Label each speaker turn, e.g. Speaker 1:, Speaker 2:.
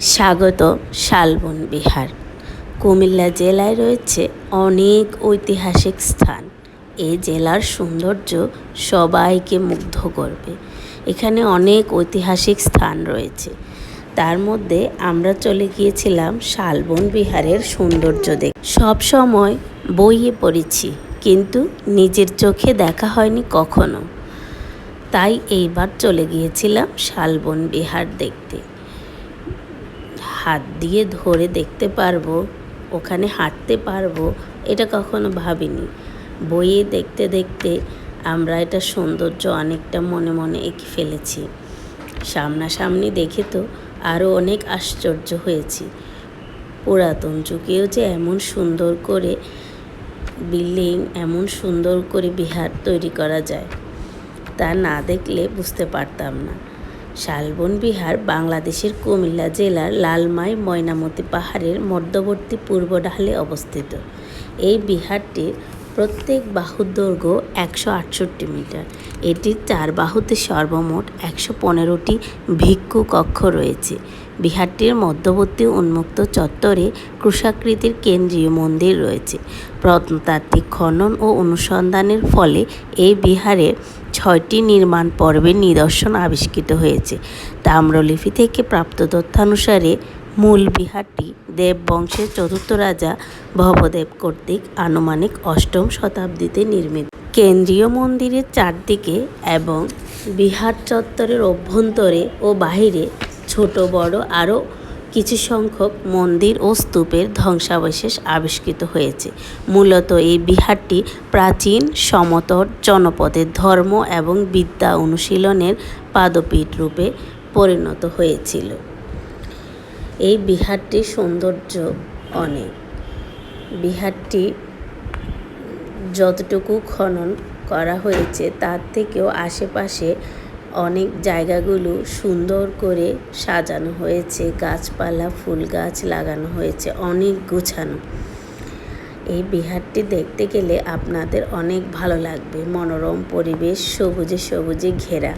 Speaker 1: স্বাগত, শালবন বিহার। কুমিল্লা জেলায় রয়েছে অনেক ঐতিহাসিক স্থান। এই জেলার সৌন্দর্য সবাইকে মুগ্ধ করবে। এখানে অনেক ঐতিহাসিক স্থান রয়েছে। তার মধ্যে আমরা চলে গিয়েছিলাম শালবন বিহারের সৌন্দর্য দেখ সব সময় বইয়ে পড়েছি, কিন্তু নিজের চোখে দেখা হয়নি কখনো। তাই এইবার চলে গিয়েছিলাম শালবন বিহার দেখতে। হাত দিয়ে ধরে দেখতে পারব, ওখানে হাঁটতে পারব, এটা কখনো ভাবিনি। বইয়ে দেখতে দেখতে আমরা এটা সৌন্দর্য অনেকটা মনে মনে এঁকে ফেলেছি। সামনাসামনি দেখে তো আরও অনেক আশ্চর্য হয়েছি। পুরাতন যুগেও যে এমন সুন্দর করে বিল্ডিং, এমন সুন্দর করে বিহার তৈরি করা যায়, তা না দেখলে বুঝতে পারতাম না। শালবন বিহার, বাংলাদেশের কুমিল্লা জেলার লালমাই ময়নামতি পাহাড়ের মধ্যবর্তী পূর্ব ঢালে অবস্থিত। এই বিহারটির প্রত্যেক বাহুর দৈর্ঘ্য একশো আটষট্টি মিটার। এটির চার বাহুতে সর্বমোট একশো পনেরোটি ভিক্ষু কক্ষ রয়েছে। বিহারটির মধ্যবর্তী উন্মুক্ত চত্বরে ক্রুশাকৃতির কেন্দ্রীয় মন্দির রয়েছে। প্রত্নতাত্ত্বিক খনন ও অনুসন্ধানের ফলে এই বিহারে ছয়টি নির্মাণ পর্বের নিদর্শন আবিষ্কৃত হয়েছে। তাম্রলিপি থেকে প্রাপ্ত তথ্যানুসারে মূল বিহারটি দেববংশের চতুর্থ রাজা ভবদেব কর্তৃক আনুমানিক অষ্টম শতাব্দীতে নির্মিত। কেন্দ্রীয় মন্দিরের চারদিকে এবং বিহার চত্বরের অভ্যন্তরে ও বাহিরে ছোট, বড়, আরও কিছু সংখ্যক মন্দির ও স্তূপের ধ্বংসাবশেষ আবিষ্কৃত হয়েছে। মূলত এই বিহারটি প্রাচীন, সমতট জনপদের ধর্ম এবং বিদ্যা অনুশীলনের পাদপীঠ রূপে পরিণত হয়েছিল। এই বিহারটির সৌন্দর্য অনেক। বিহারটি যতটুকু খনন করা হয়েছে, তার থেকেও আশেপাশে অনেক জায়গাগুলো সুন্দর করে সাজানো হয়েছে, গাছপালা, ফুল গাছ লাগানো হয়েছে, অনেক গোছানো। এই বিহারটি দেখতে গেলে আপনাদের অনেক ভালো লাগবে। মনোরম পরিবেশ, সবুজে সবুজে ঘেরা।